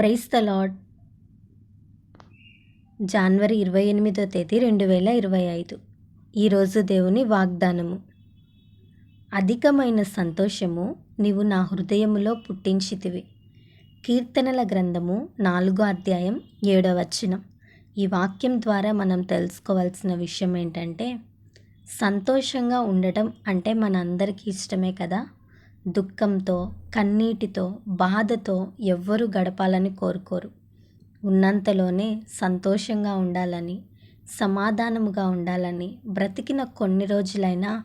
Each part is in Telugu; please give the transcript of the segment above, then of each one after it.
ప్రైస్ ద లాడ్ జనవరి ఇరవై ఎనిమిదో తేదీ రెండు వేల ఇరవై ఐదు. ఈరోజు దేవుని వాగ్దానము. అధికమైన సంతోషము నీవు నా హృదయములో పుట్టించితివి. కీర్తనల గ్రంథము నాలుగో అధ్యాయం ఏడో వచనం. ఈ వాక్యం ద్వారా మనం తెలుసుకోవాల్సిన విషయం ఏంటంటే సంతోషంగా ఉండటం అంటే మనందరికీ ఇష్టమే కదా? దుఃఖంతో కన్నీటితో బాధతో ఎవ్వరు గడపాలని కోరుకోరు. ఉన్నంతలోనే సంతోషంగా ఉండాలని సమాధానముగా ఉండాలని బ్రతికిన కొన్ని రోజులైనా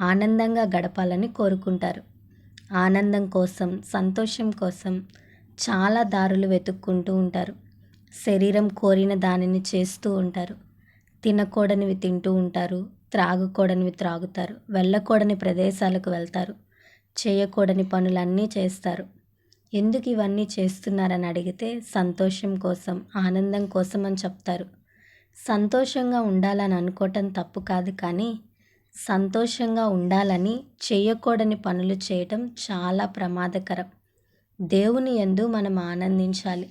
ఆనందంగా గడపాలని కోరుకుంటారు. ఆనందం కోసం సంతోషం కోసం చాలా దారులు వెతుక్కుంటూ ఉంటారు. శరీరం కోరిన దానిని చేస్తూ ఉంటారు. తినకూడనివి తింటూ ఉంటారు త్రాగకూడనివి త్రాగుతారు వెళ్ళకూడని ప్రదేశాలకు వెళ్తారు. చేయకూడని పనులన్నీ చేస్తారు. ఎందుకు ఇవన్నీ చేస్తున్నారని అడిగితే సంతోషం కోసం ఆనందం కోసం అని చెప్తారు. సంతోషంగా ఉండాలని అనుకోవటం తప్పు కాదు కానీ సంతోషంగా ఉండాలని చేయకూడని పనులు చేయటం చాలా ప్రమాదకరం. దేవుని ఎందు మనం ఆనందించాలి.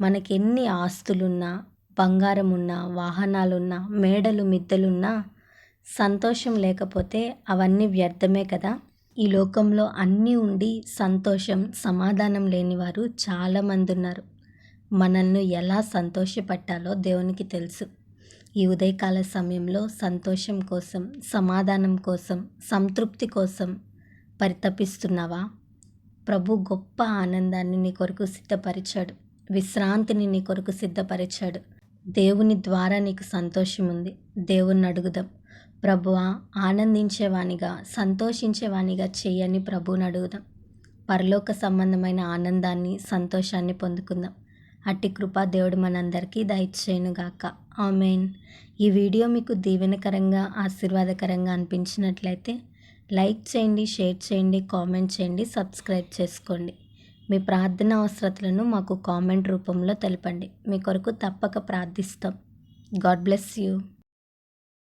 మనకి ఎన్ని ఆస్తులున్నా బంగారం ఉన్నా వాహనాలున్నా మేడలు మిద్దెలున్నా సంతోషం లేకపోతే అవన్నీ వ్యర్థమే కదా. ఈ లోకంలో అన్నీ ఉండి సంతోషం సమాధానం లేని వారు చాలామంది ఉన్నారు. మనల్ని ఎలా సంతోషపెట్టాలో దేవునికి తెలుసు. ఈ ఉదయకాల సమయంలో సంతోషం కోసం సమాధానం కోసం సంతృప్తి కోసం పరితపిస్తున్నావా? ప్రభు గొప్ప ఆనందాన్ని నీ కొరకు సిద్ధపరిచాడు. విశ్రాంతిని నీ కొరకు సిద్ధపరిచాడు. దేవుని ద్వారా నీకు సంతోషం ఉంది. దేవుణ్ణి అడుగుదాం. ప్రభువా ఆనందించేవానిగా సంతోషించేవానిగా చేయని ప్రభువుని అడుగుదాం. పరలోక సంబంధమైన ఆనందాన్ని సంతోషాన్ని పొందుకుందాం. అట్టి కృపా దేవుడు మనందరికీ దయచేయనుగాక. ఆమెన్. ఈ వీడియో మీకు దీవెనకరంగా ఆశీర్వాదకరంగా అనిపించినట్లయితే లైక్ చేయండి షేర్ చేయండి కామెంట్ చేయండి సబ్స్క్రైబ్ చేసుకోండి. మీ ప్రార్థన అవసరతలను మాకు కామెంట్ రూపంలో తెలపండి. మీ కొరకు తప్పక ప్రార్థిస్తాం. God bless you.